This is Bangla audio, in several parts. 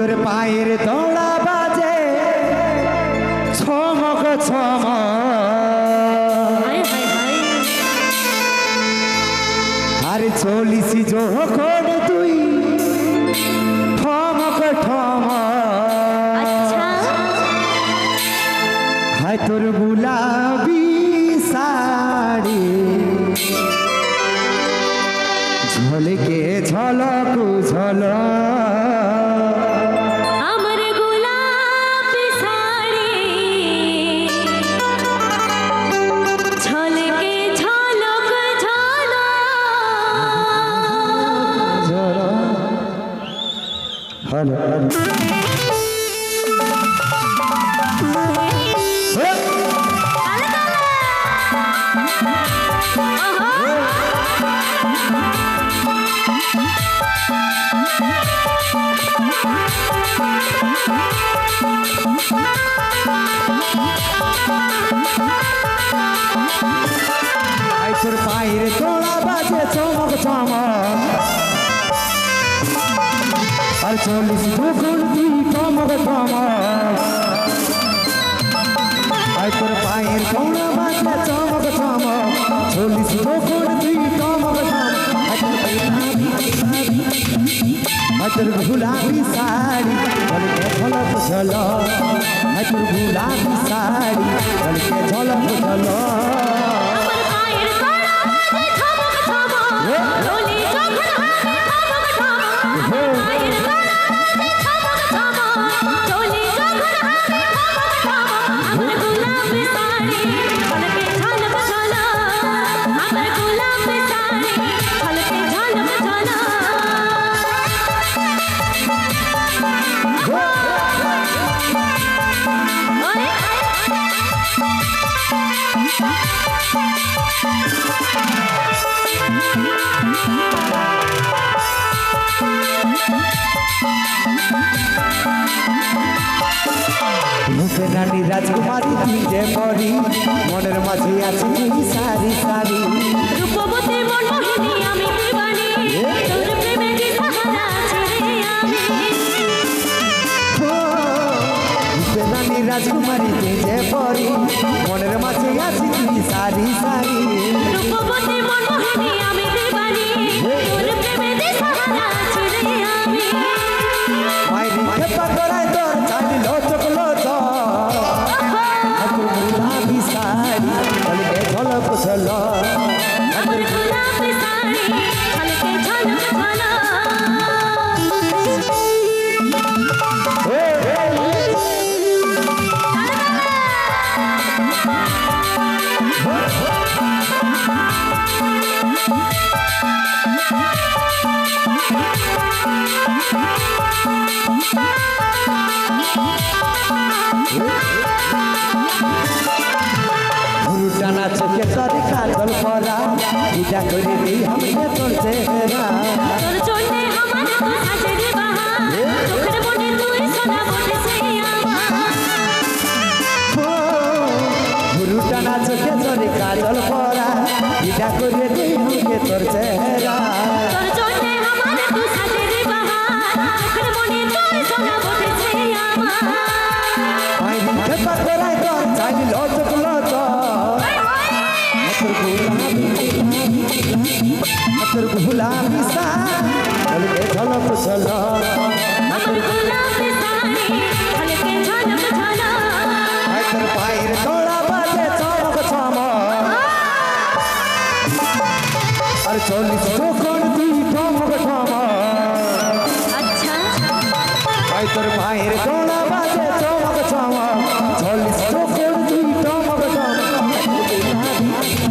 তোর পায়ের দৌড়া বাজে। ছমক হায় আর চলিস যখন তুই ঠমক ঠমক। আচ্ছা। হায় তোর গুলাবি শাড়ি। ঝলকে ঝলক ঝলক। তোর পায়ের তোলা বাজে চমক চমক আর চল্লিশ দুগুণ তুই চমক চমক আই তোর পায়ের তোলা বাজে চমক চমক চল্লিশ দুগুণ তুই চমক চমক আই তোর গুলাবি শাড়ি ঝলকে ঝলক ঝলক? আই তোর গুলাবি শাড়ি ঝলকে ঝলক ঝলক? রানী রাজকুমারী তুই যে মরি মনের মাঝে আছে তুই সারি সারি। রাজকুমারী তুই যে পরি মনের মাঝে আছি তুই সারি সারি। রূপবতী পূজা করে দিই আমাকে তোর চেহারা তোর জন্যে আমার তো সাজের বাহার চোখের মনে তুই সোনা বসেছে আমার। গুরু টানা চোখে তোর কাজল করা পূজা করে দিই আমাকে তোর চেহারা। তোর জন্যে আমার তো সাজের বাহার চোখের মনে তুই সোনা বসেছে আমার। মাইনি খেপা করায় তোর চাইলি লচক লচক তোর গুলাবি তোর গুলাবি সা বলবে ঝলক ঝলক? আমার গোলাপি শাড়ি ঝলকে ঝলক? তোর পায়ের তোড়া বাজে চমক চমক। আর চল্লিশ যখন তুই ঠমক ঠমক আচ্ছা তোর পায়ের তোড়া বাজে চমক চমক। চল্লিশ যখন তুই ঠমক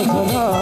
ঝলক ঝলক